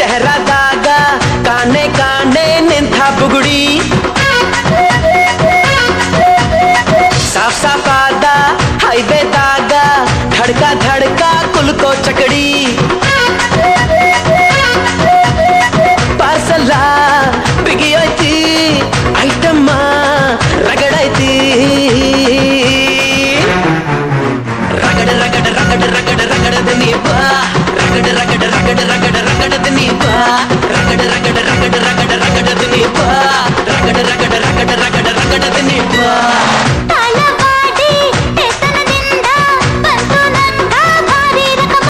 ಶಹರದಾಗ ಕಾಣೆ ಕಾಣೆ ನಿಂತ ಬುಗುಡಿ ಸಾಫ್ ಸಾಫಾದ ಹೈವೇದಾಗ ಧಡ್ಕ ಧಡ್ಕ ಕುಲ್ಕೋ ಚಕಡಿ ಪಾರ್ಸಲ್ಲ ಬಿಗಿಯೋಯ್ತಿ ಐಟಮ್ಮ ರಗಡೈತಿ ರಗಡ ರಗಡ ರಗಡ ರಗಡ ರಗಡದ ನೀ ಬಾ